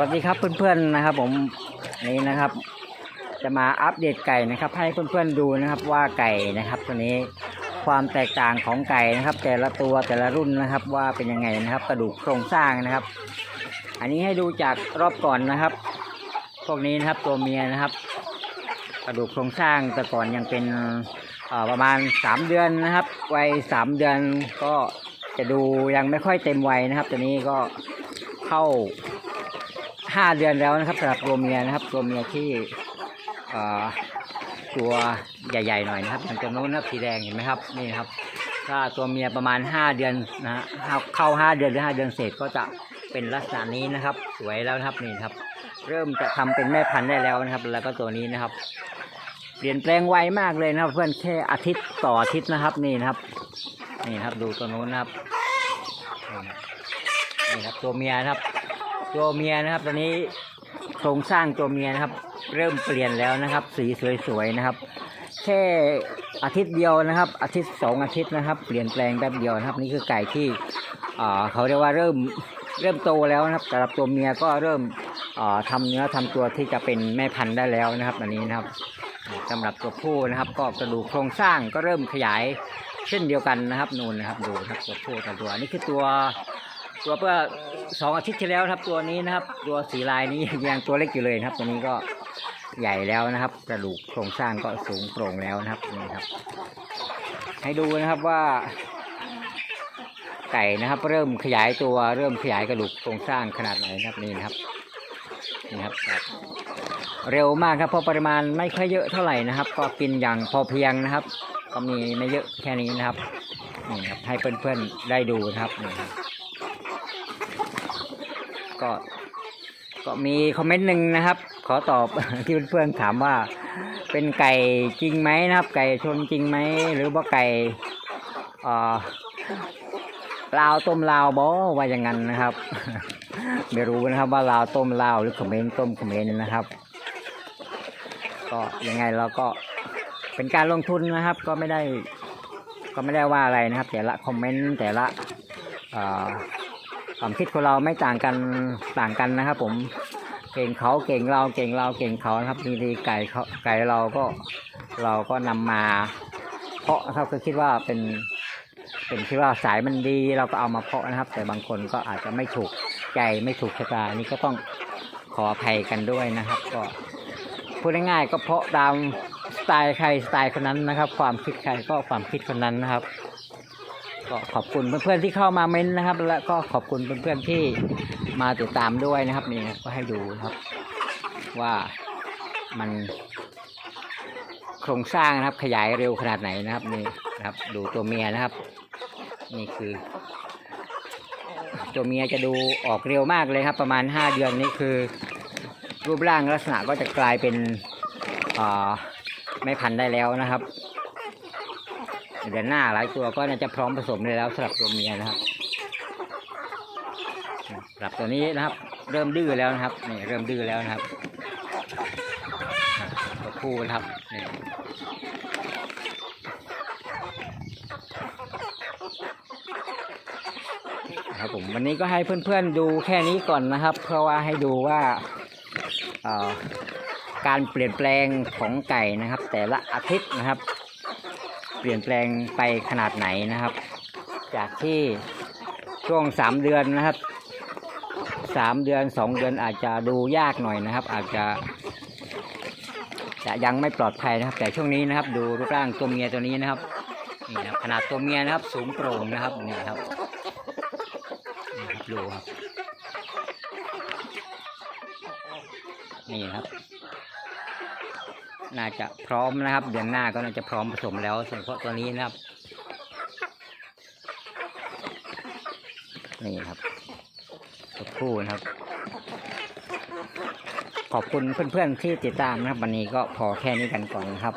วัสดีครับเพื่อนๆนะครับ ผมนี่นะครับ จะมาอัปเดตไก่นะครับ ให้เพื่อนๆดูนะครับว่าไก่นะครับ ตัวนี้ความแตกต่างของไก่นะครับ แต่ละตัวแต่ละรุ่นนะครับ ว่าเป็นยังไงนะครับ กระดูกโครงสร้างนะครับ อันนี้ให้ดูจากรอบก่อนนะครับ พวกนี้นะครับตัวเมียนะครับ กระดูกโครงสร้างแต่ก่อนยังเป็นประมาณ 3 เดือนนะครับวัย3เดือนก็จะดูยังไม่ค่อยเต็มวัยนะครับ ตัวนี้ก็เข้า 5เดือนแล้วนะครับสำหรับตัวเมียนะครับ ตัวเมียที่ตัวใหญ่ๆหน่อยนะครับอย่างตัวนู้นนะครับสีแดงเห็นไหมครับนี่ครับ ถ้าตัวเมียประมาณ 5 เดือนนะฮะเข้า 5 เดือนหรือ5เดือนเศษก็จะเป็นลักษณะนี้นะครับ สวยแล้วนะครับนี่ครับ เริ่มจะทำเป็นแม่พันธุ์ได้แล้วนะครับ แล้วก็ตัวนี้นะครับ เปลี่ยนแปลงไวมากเลยนะครับ เพื่อนแค่อาทิตย์ต่ออาทิตย์นะครับนี่นะครับ นี่ครับดูตัวนู้นนะครับนี่ครับตัวเมียนะครับ ตัวเมียนะครับ ตอนนี้โครงสร้างตัวเมียนะครับ เริ่มเปลี่ยนแล้วนะครับ สีสวยๆนะครับแค่อาทิตย์เดียวนะครับ อาทิตย์สองอาทิตย์นะครับ เปลี่ยนแปลงแป๊บเดียวนะครับ นี่คือไก่ที่เขาเรียกว่าเริ่มเริ่มโตแล้วนะครับสำหรับตัวเมียก็เริ่มอ่าทำเนื้อทำตัวที่จะเป็นแม่พันธุ์ได้แล้วนะครับอันนี้นะครับสำหรับตัวผู้นะครับ ก็กระดูกโครงสร้างก็เริ่มขยายเช่นเดียวกันนะครับนูนนะครับดูนะครับตัวผู้ตัวตัวนนี้คือตัว ตัวเพื่อสองอาทิตย์ที่แล้วครับ ตัวนี้นะครับ ตัวสีลายนี้ยังตัวเล็กอยู่เลยนะครับ ตัวนี้ก็ใหญ่แล้วนะครับ กระดูกโครงสร้างก็สูงโปร่งแล้วนะครับนี่ครับ ให้ดูนะครับว่า ไก่นะครับ เริ่มขยายตัวเริ่มขยายกระดูกโครงสร้างขนาดไหนนะครับนี่นะครับนี่ครับครับเร็วมากครับเพราะปริมาณไม่ค่อยเยอะเท่าไหร่นะครับ ก็กินอย่างพอเพียงนะครับ ก็มีไม่เยอะแค่นี้นะครับนี่ครับให้เพื่อนๆได้ดูนะครับนี่ครับ ก็ก็มีคอมเมนต์หนึ่งนะครับ ขอตอบที่เพื่อนๆถามว่า เป็นไก่จริงไหมนะครับ ไก่ชนจริงไหมหรือว่าไก่เอ่อลาวต้มลาวบอว่าอย่างนั้นนะครับ ไม่รู้นะครับว่าลาวต้มลาวหรือเขมรต้มเขมรนต์นะครับ ก็ยังไงเราก็เป็นการลงทุนนะครับ ก็ไม่ได้ ก็ไม่ได้ว่าอะไรนะครับ แต่ละคอมเมนต์แต่ละ ความคิดของเราไม่ต่างกันต่างกันนะครับ ผมเก่งเขาเก่งเราเก่งเราเก่งเขานะครับบางทีไก่เขาไก่เราก็เราก็นำมา เพาะนะครับก็คิดว่าเป็นเป็นคิดว่าสายมันดีเราก็เอามาเพาะนะครับ แต่บางคนก็อาจจะไม่ถูกใจไม่ถูกชะตานี่ก็ต้องขออภัยกันด้วยนะครับ ก็พูดง่ายๆก็เพาะตามสไตล์ใครสไตล์คนนั้นนะครับ ความคิดใครก็ความคิดคนนั้นนะครับ ก็ขอบคุณเพื่อนๆที่เข้ามาเม้นต์นะครับ และก็ขอบคุณเพื่อนๆที่มาติดตามด้วยนะครับนี่ก็ให้ดูครับ ว่ามันโครงสร้างนะครับ ขยายเร็วขนาดไหนนะครับนี่นะครับ ดูตัวเมียนะครับ นี่คือ ตัวเมียจะดูออกเร็วมากเลยครับ ประมาณห้าเดือนนี่คือ รูปร่างลักษณะก็จะกลายเป็นอ่าไม่พันได้แล้วนะครับ เดือนหน้าหลายตัวก็น่าจะพร้อมผสมเลยแล้วสำหรับตัวเมียนะครับสำหรับตัวนี้นะครับ เริ่มดื้อแล้วนะครับนี่เริ่มดื้อแล้วนะครับตัวผู้นะครับนี่ครับผมวันนี้ก็ให้เพื่อนๆดูแค่นี้ก่อนนะครับ เพราะว่าให้ดูว่าการเปลี่ยนแปลงของไก่นะครับ แต่ละอาทิตย์นะครับ ลี่ยนแปลงไปขนาดไหนนะครับ จากที่ช่วงสามเดือนนะครับสามเดือนสองเดือนอาจจะดูยากหน่อยนะครับ อาจจะ จะยังไม่ปลอดภัยนะครับ แต่ช่วงนี้นะครับ ดูรูปร่างตัวเมียตัวนี้นะครับนี่นะขนาดตัวเมียนะครับ สูงโปร่งนะครับนี่ครับนี่ครับดูครับนี่ครับ น่าจะพร้อมนะครับ เดือนหน้าก็น่าจะพร้อมผสมแล้วเฉพาะตัวนี้นะครับ นี่ครับตัวผู้นะครับ ขอบคุณเพื่อนๆที่ติดตามนะครับ วันนี้ก็พอแค่นี้กันก่อนนะครับ